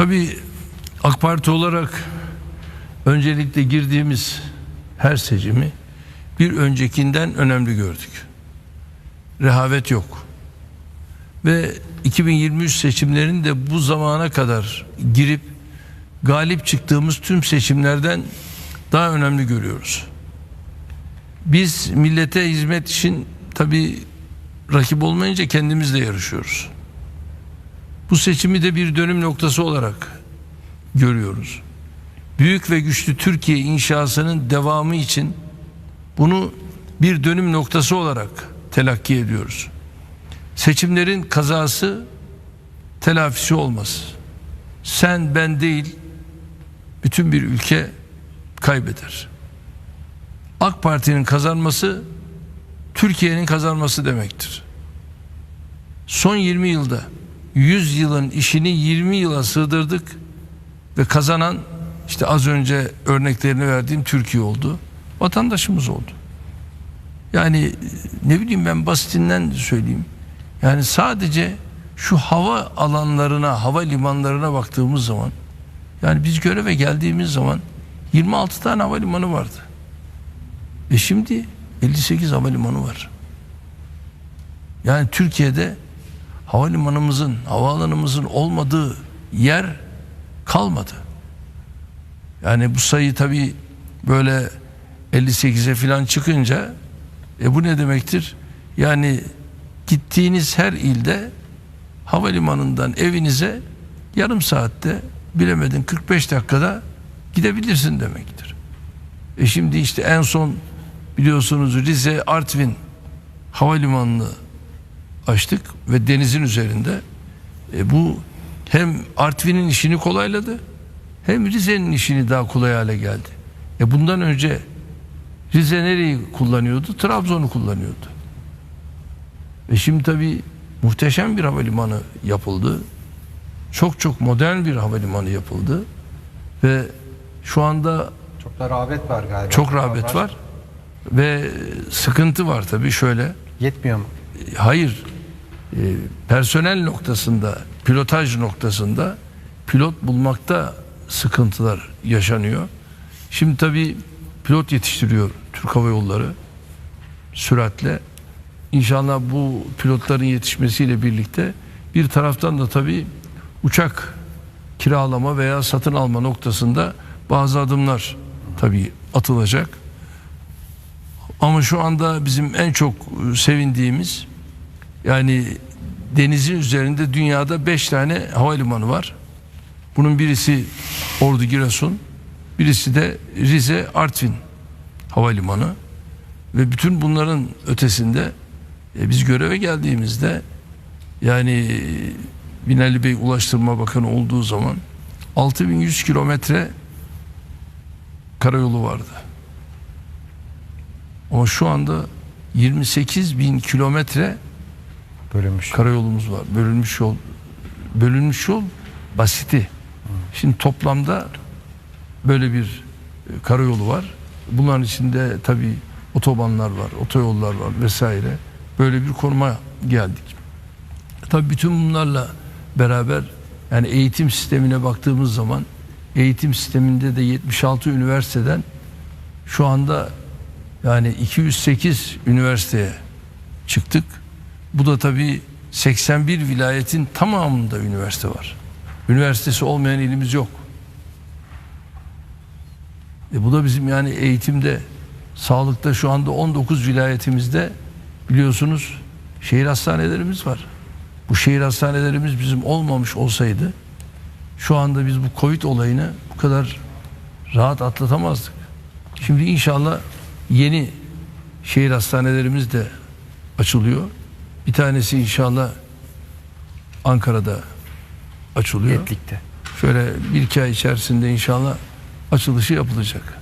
Tabii AK Parti olarak öncelikle girdiğimiz her seçimi bir öncekinden önemli gördük. Rehavet yok. Ve 2023 seçimlerini de bu zamana kadar girip galip çıktığımız tüm seçimlerden daha önemli görüyoruz. Biz millete hizmet için tabii rakip olmayınca kendimizle yarışıyoruz. Bu seçimi de bir dönüm noktası olarak görüyoruz. Büyük ve güçlü Türkiye inşasının devamı için bunu bir dönüm noktası olarak telakki ediyoruz. Seçimlerin kazası telafisi olmaz. Sen ben değil bütün bir ülke kaybeder. AK Parti'nin kazanması Türkiye'nin kazanması demektir. Son 20 yılda 100 yılın işini 20 yıla sığdırdık ve kazanan işte az önce örneklerini verdiğim Türkiye oldu. Vatandaşımız oldu. Yani ne bileyim ben basitinden söyleyeyim. Yani sadece şu hava alanlarına, hava limanlarına baktığımız zaman yani biz göreve geldiğimiz zaman 26 tane havalimanı vardı. Ve şimdi 58 havalimanı var. Yani Türkiye'de havalimanımızın, havaalanımızın olmadığı yer kalmadı. Yani bu sayı tabii böyle 58'e falan çıkınca e bu ne demektir? Yani gittiğiniz her ilde havalimanından evinize yarım saatte bilemedin 45 dakikada gidebilirsin demektir. E şimdi işte en son biliyorsunuz Rize Artvin havalimanını açtık ve denizin üzerinde. E bu hem Artvin'in işini kolayladı hem Rize'nin işini daha kolay hale geldi. E bundan önce Rize nereyi kullanıyordu? Trabzon'u kullanıyordu. Ve şimdi tabii muhteşem bir havalimanı yapıldı. Çok çok modern bir havalimanı yapıldı. Ve şu anda Çok da rağbet var galiba. çok rağbet var. Ve sıkıntı var tabii şöyle. Yetmiyor mu? Hayır. E, personel noktasında, pilotaj noktasında pilot bulmakta sıkıntılar yaşanıyor. Şimdi tabii pilot yetiştiriyor Türk Hava Yolları süratle. İnşallah bu pilotların yetişmesiyle birlikte bir taraftan da tabii uçak kiralama veya satın alma noktasında bazı adımlar tabii atılacak. Ama şu anda bizim en çok e, sevindiğimiz yani denizin üzerinde dünyada 5 tane havalimanı var. Bunun birisi Ordu Giresun, birisi de Rize Artvin havalimanı ve bütün bunların ötesinde e, biz göreve geldiğimizde yani e, Binali Bey Ulaştırma Bakanı olduğu zaman 6100 kilometre karayolu vardı. Ama şu anda 28 bin kilometre Bölünmüş. karayolumuz var. Bölünmüş yol bölünmüş yol basiti. Şimdi toplamda böyle bir e, karayolu var. Bunların içinde tabii otobanlar var, otoyollar var vesaire. Böyle bir konuma geldik. Tabii bütün bunlarla beraber yani eğitim sistemine baktığımız zaman eğitim sisteminde de 76 üniversiteden şu anda yani 208 üniversiteye çıktık. Bu da tabii 81 vilayetin tamamında üniversite var. Üniversitesi olmayan ilimiz yok. E bu da bizim yani eğitimde, sağlıkta şu anda 19 vilayetimizde biliyorsunuz şehir hastanelerimiz var. Bu şehir hastanelerimiz bizim olmamış olsaydı şu anda biz bu Covid olayını bu kadar rahat atlatamazdık. Şimdi inşallah yeni şehir hastanelerimiz de açılıyor. Bir tanesi inşallah Ankara'da açılıyor. Yetlikte. Şöyle bir iki ay içerisinde inşallah açılışı yapılacak.